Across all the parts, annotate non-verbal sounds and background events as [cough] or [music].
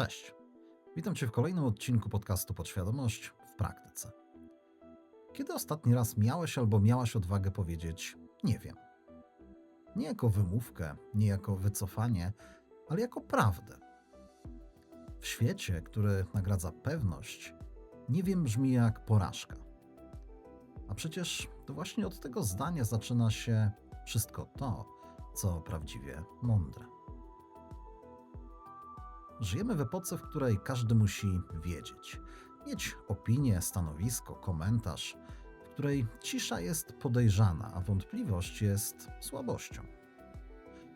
Cześć. Witam Cię w kolejnym odcinku podcastu Podświadomość w praktyce. Kiedy ostatni raz miałeś albo miałaś odwagę powiedzieć nie wiem? Nie jako wymówkę, nie jako wycofanie, ale jako prawdę. W świecie, który nagradza pewność, nie wiem brzmi jak porażka. A przecież to właśnie od tego zdania zaczyna się wszystko to, co prawdziwie mądre. Żyjemy w epoce, w której każdy musi wiedzieć, mieć opinię, stanowisko, komentarz, w której cisza jest podejrzana, a wątpliwość jest słabością.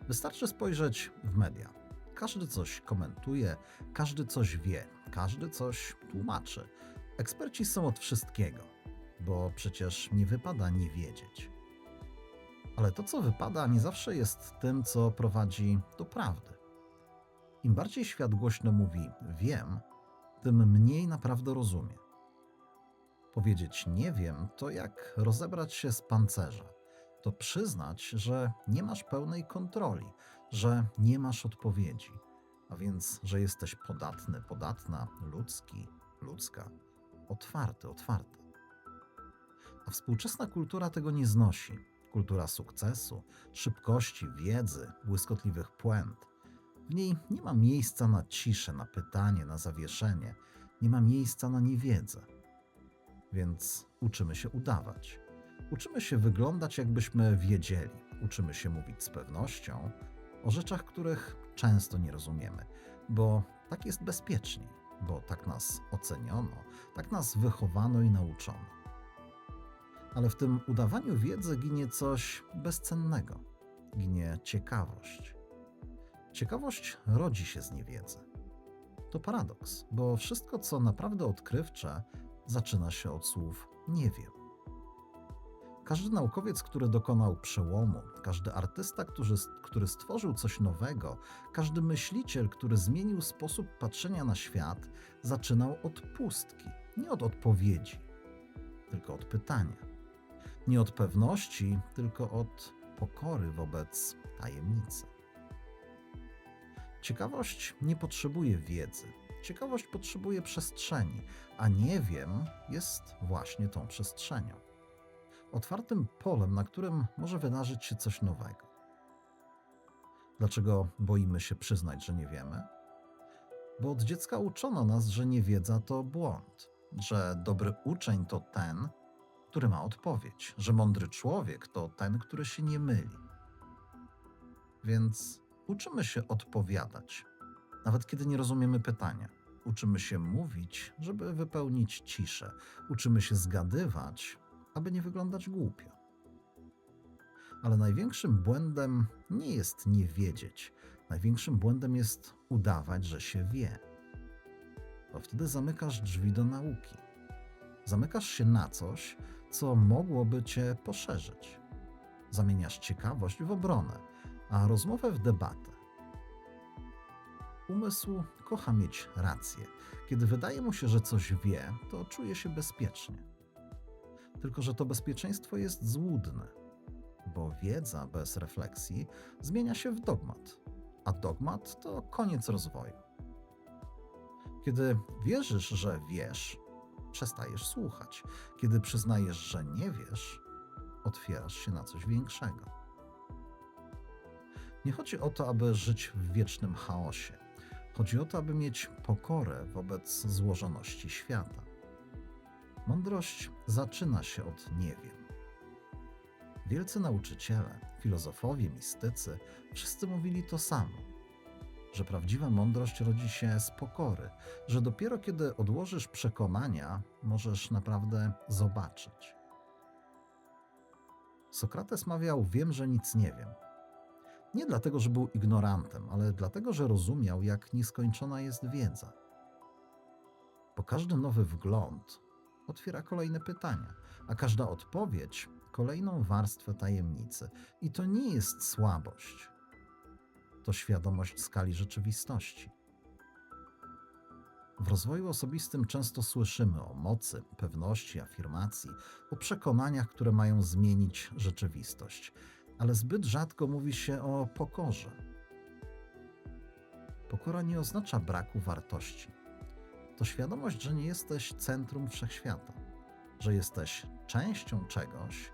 Wystarczy spojrzeć w media. Każdy coś komentuje, każdy coś wie, każdy coś tłumaczy. Eksperci są od wszystkiego, bo przecież nie wypada nie wiedzieć. Ale to, co wypada, nie zawsze jest tym, co prowadzi do prawdy. Im bardziej świat głośno mówi wiem, tym mniej naprawdę rozumie. Powiedzieć nie wiem to jak rozebrać się z pancerza. To przyznać, że nie masz pełnej kontroli, że nie masz odpowiedzi, a więc, że jesteś podatny, podatna, ludzki, ludzka, otwarty, otwarty. A współczesna kultura tego nie znosi. Kultura sukcesu, szybkości, wiedzy, błyskotliwych puent – w niej nie ma miejsca na ciszę, na pytanie, na zawieszenie, nie ma miejsca na niewiedzę. Więc uczymy się udawać. Uczymy się wyglądać, jakbyśmy wiedzieli. Uczymy się mówić z pewnością o rzeczach, których często nie rozumiemy, bo tak jest bezpieczniej, bo tak nas oceniono, tak nas wychowano i nauczono. Ale w tym udawaniu wiedzy ginie coś bezcennego ginie ciekawość Ciekawość rodzi się z niewiedzy. To paradoks, bo wszystko, co naprawdę odkrywcze, zaczyna się od słów nie wiem. Każdy naukowiec, który dokonał przełomu, każdy artysta, który, stworzył coś nowego, każdy myśliciel, który zmienił sposób patrzenia na świat, zaczynał od pustki, nie od odpowiedzi, tylko od pytania. Nie od pewności, tylko od pokory wobec tajemnicy. Ciekawość nie potrzebuje wiedzy. Ciekawość potrzebuje przestrzeni, a nie wiem jest właśnie tą przestrzenią. Otwartym polem, na którym może wydarzyć się coś nowego. Dlaczego boimy się przyznać, że nie wiemy? Bo od dziecka uczono nas, że niewiedza to błąd, że dobry uczeń to ten, który ma odpowiedź, że mądry człowiek to ten, który się nie myli. Więc Uczymy się odpowiadać, nawet kiedy nie rozumiemy pytania. Uczymy się mówić, żeby wypełnić ciszę. Uczymy się zgadywać, aby nie wyglądać głupio. Ale największym błędem nie jest nie wiedzieć. Największym błędem jest udawać, że się wie. Bo wtedy zamykasz drzwi do nauki. Zamykasz się na coś, co mogłoby cię poszerzyć. Zamieniasz ciekawość w obronę a rozmowę w debatę. Umysł kocha mieć rację. Kiedy wydaje mu się, że coś wie, to czuje się bezpiecznie. Tylko, że to bezpieczeństwo jest złudne, bo wiedza bez refleksji zmienia się w dogmat, a dogmat to koniec rozwoju. Kiedy wierzysz, że wiesz, przestajesz słuchać. Kiedy przyznajesz, że nie wiesz, otwierasz się na coś większego. Nie chodzi o to, aby żyć w wiecznym chaosie. Chodzi o to, aby mieć pokorę wobec złożoności świata. Mądrość zaczyna się od nie wiem. Wielcy nauczyciele, filozofowie, mistycy, wszyscy mówili to samo: że prawdziwa mądrość rodzi się z pokory, że dopiero kiedy odłożysz przekonania, możesz naprawdę zobaczyć. Sokrates mawiał: Wiem, że nic nie wiem. Nie dlatego, że był ignorantem, ale dlatego, że rozumiał, jak nieskończona jest wiedza. Bo każdy nowy wgląd otwiera kolejne pytania, a każda odpowiedź kolejną warstwę tajemnicy. I to nie jest słabość, to świadomość skali rzeczywistości. W rozwoju osobistym często słyszymy o mocy, pewności, afirmacji, o przekonaniach, które mają zmienić rzeczywistość ale zbyt rzadko mówi się o pokorze. Pokora nie oznacza braku wartości. To świadomość, że nie jesteś centrum wszechświata, że jesteś częścią czegoś,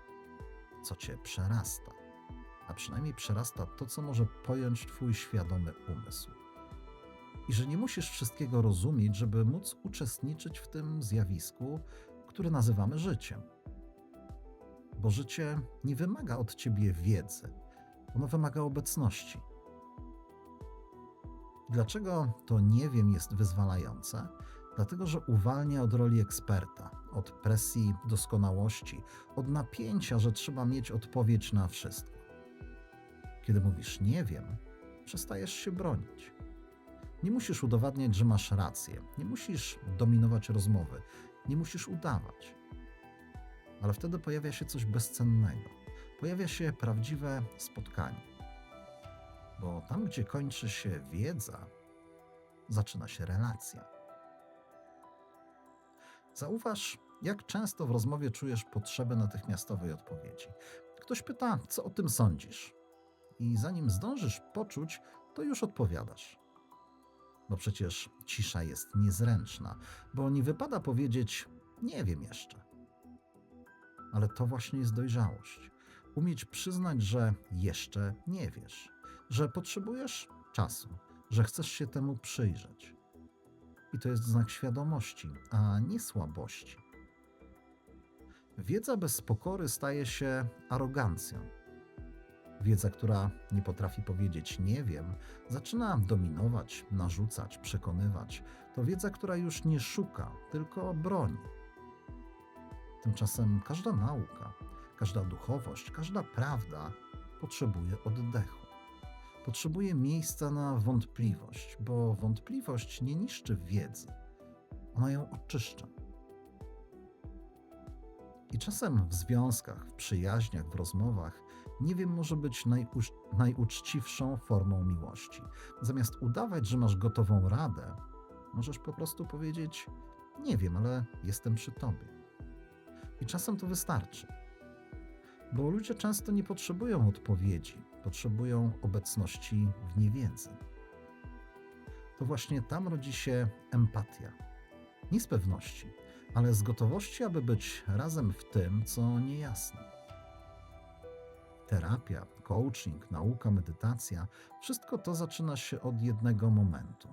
co cię przerasta, a przynajmniej przerasta to, co może pojąć twój świadomy umysł. I że nie musisz wszystkiego rozumieć, żeby móc uczestniczyć w tym zjawisku, które nazywamy życiem. Bo życie nie wymaga od ciebie wiedzy, ono wymaga obecności. Dlaczego to nie wiem jest wyzwalające? Dlatego, że uwalnia od roli eksperta, od presji doskonałości, od napięcia, że trzeba mieć odpowiedź na wszystko. Kiedy mówisz nie wiem, przestajesz się bronić. Nie musisz udowadniać, że masz rację, nie musisz dominować rozmowy, nie musisz udawać. Ale wtedy pojawia się coś bezcennego. Pojawia się prawdziwe spotkanie. Bo tam, gdzie kończy się wiedza, zaczyna się relacja. Zauważ, jak często w rozmowie czujesz potrzebę natychmiastowej odpowiedzi. Ktoś pyta, co o tym sądzisz? I zanim zdążysz poczuć, to już odpowiadasz. Bo przecież cisza jest niezręczna, bo nie wypada powiedzieć, nie wiem jeszcze. Ale to właśnie jest dojrzałość. Umieć przyznać, że jeszcze nie wiesz, że potrzebujesz czasu, że chcesz się temu przyjrzeć. I to jest znak świadomości, a nie słabości. Wiedza bez pokory staje się arogancją. Wiedza, która nie potrafi powiedzieć nie wiem, zaczyna dominować, narzucać, przekonywać. To wiedza, która już nie szuka, tylko broni. Tymczasem każda nauka, każda duchowość, każda prawda potrzebuje oddechu. Potrzebuje miejsca na wątpliwość, bo wątpliwość nie niszczy wiedzy, ona ją oczyszcza. I czasem w związkach, w przyjaźniach, w rozmowach nie wiem może być najucz najuczciwszą formą miłości. Zamiast udawać, że masz gotową radę, możesz po prostu powiedzieć: Nie wiem, ale jestem przy tobie. I czasem to wystarczy. Bo ludzie często nie potrzebują odpowiedzi, potrzebują obecności w niewiedzy. To właśnie tam rodzi się empatia. Nie z pewności, ale z gotowości, aby być razem w tym, co niejasne. Terapia, coaching, nauka, medytacja wszystko to zaczyna się od jednego momentu.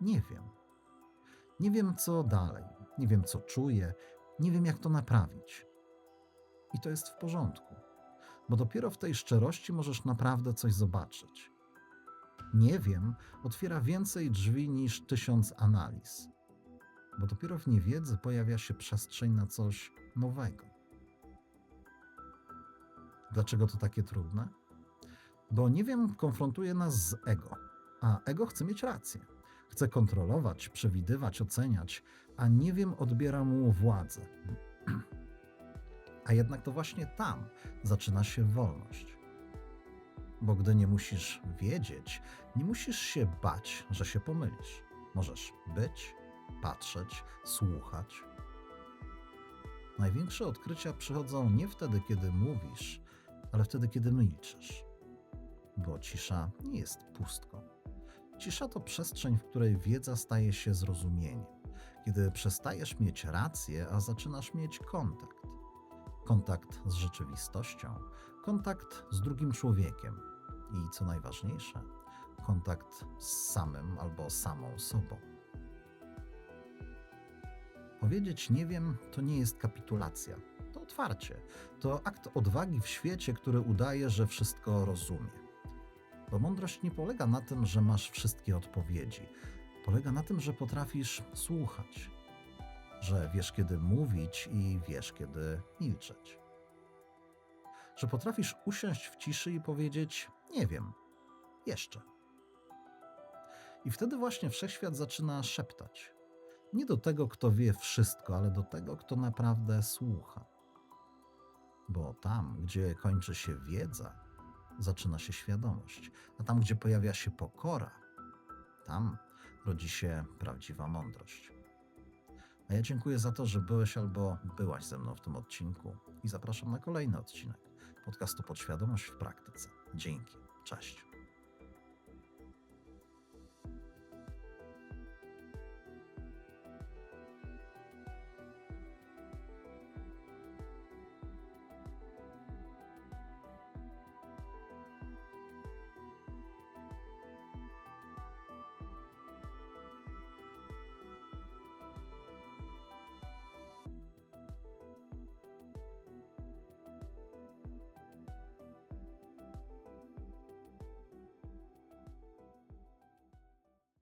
Nie wiem. Nie wiem, co dalej, nie wiem, co czuję, nie wiem, jak to naprawić. I to jest w porządku, bo dopiero w tej szczerości możesz naprawdę coś zobaczyć. Nie wiem otwiera więcej drzwi niż tysiąc analiz, bo dopiero w niewiedzy pojawia się przestrzeń na coś nowego. Dlaczego to takie trudne? Bo nie wiem konfrontuje nas z ego, a ego chce mieć rację. Chce kontrolować, przewidywać, oceniać, a nie wiem odbiera mu władzę. [clears throat] A jednak to właśnie tam zaczyna się wolność. Bo gdy nie musisz wiedzieć, nie musisz się bać, że się pomylisz. Możesz być, patrzeć, słuchać. Największe odkrycia przychodzą nie wtedy, kiedy mówisz, ale wtedy, kiedy milczysz. Bo cisza nie jest pustką. Cisza to przestrzeń, w której wiedza staje się zrozumieniem, kiedy przestajesz mieć rację, a zaczynasz mieć kontakt. Kontakt z rzeczywistością, kontakt z drugim człowiekiem i co najważniejsze, kontakt z samym albo samą sobą. Powiedzieć nie wiem to nie jest kapitulacja, to otwarcie. To akt odwagi w świecie, który udaje, że wszystko rozumie. Bo mądrość nie polega na tym, że masz wszystkie odpowiedzi. Polega na tym, że potrafisz słuchać, że wiesz, kiedy mówić i wiesz, kiedy milczeć. Że potrafisz usiąść w ciszy i powiedzieć: Nie wiem, jeszcze. I wtedy właśnie wszechświat zaczyna szeptać. Nie do tego, kto wie wszystko, ale do tego, kto naprawdę słucha. Bo tam, gdzie kończy się wiedza, zaczyna się świadomość, a tam, gdzie pojawia się pokora, tam rodzi się prawdziwa mądrość. A ja dziękuję za to, że byłeś albo byłaś ze mną w tym odcinku i zapraszam na kolejny odcinek podcastu Podświadomość w praktyce. Dzięki. Cześć.